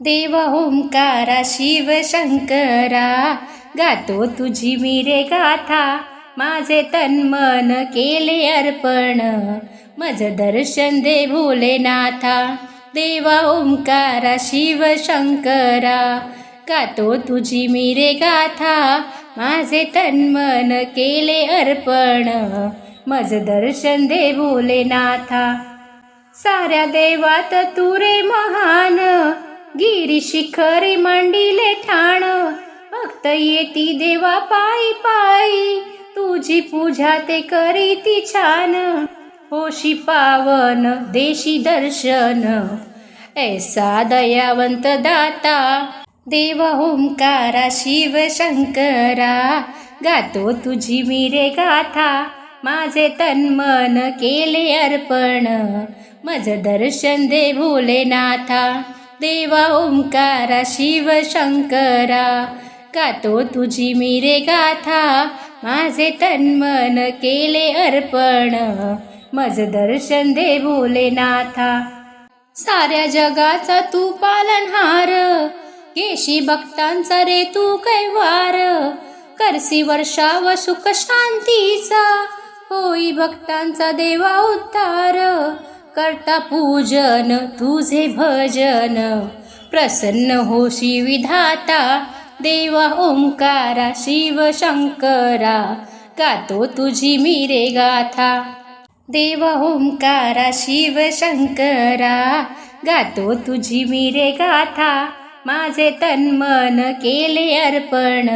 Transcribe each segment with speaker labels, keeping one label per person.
Speaker 1: देव ओंकारा शिव शंकरा गातो तुझी मी रे गाथा माझे तन मन केले अर्पण मज दर्शन दे भोलेनाथा. देवा ओंकारा शिव शंकरा गातो तुझी मी रे गाथा माझे तन मन केले अर्पण मज दर्शन दे भोलेनाथा. साऱ्या देवात तुरे महान गिरी शिखरी मांडिले ठाण. भक्त येती देवा पायी पायी. तुझी पूजा ते करी ती छान. होशी पावन देशी दर्शन. ऐसा दयावंत दाता. देव ओंकारा शिव शंकरा. गातो तुझी मी रे गाथा. माझे तन मन केले अर्पण. मज दर्शन दे भोलेनाथा. देवा ओंकारा शिव शंकरा गातो तुझी मी रे गाथा माझे तन मन केले अर्पण मज दर्शन दे भोलेनाथा. साऱ्या जगाचा तू पालनहार केशी भक्तांचा रे तू कैवार करसी वर्षा व सुख शांतीचा होई भक्तांचा देवा उद्धार. करता पूजन तुझे भजन. प्रसन्न होशी विधाता देवा ओंकारा शिव शंकरा. गातो तुझी मी रे गाथा. देव ओंकारा शिव शंकरा. गातो तुझी मी रे गाथा. माझे तन मन केले अर्पण.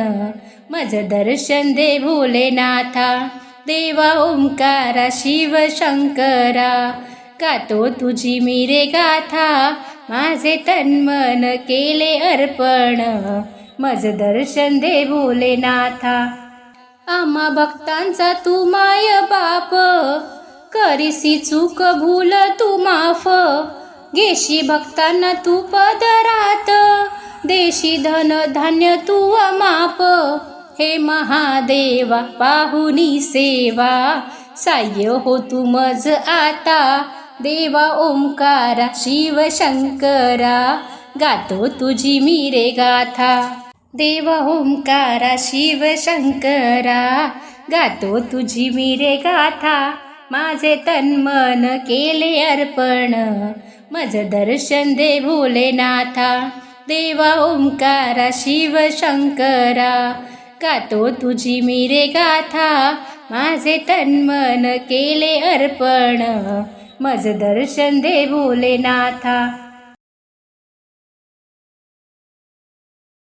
Speaker 1: मज दर्शन दे भोलेनाथा. देवा ओंकारा शिव शंकरा. गातो तुझी मी रे गाथा? माझे तन मन केले अर्पण. मज दर्शन दे भोलेनाथा आम्हा भक्तांचा तू माय बाप. करीसी चूक भूल तू माफ. घेशी भक्तांना तू पदरात देशी धन धान्य तू माप हे महादेवा पाहुनी सेवा. साह्य हो तू मज आता. देवा ओंकारा शिव शंकरा गातो तुझी मी रे गाथा. देव ओंकारा शिव शंकरा गातो तुझी मी रे गाथा. माझे तन मन केले अर्पण मज दर्शन दे भोलेनाथा देवा ओंकारा शिव शंकरा गातो तुझी मी रे गाथा. माझे तन मन केले अर्पण मज दर्शन दे भोलेनाथा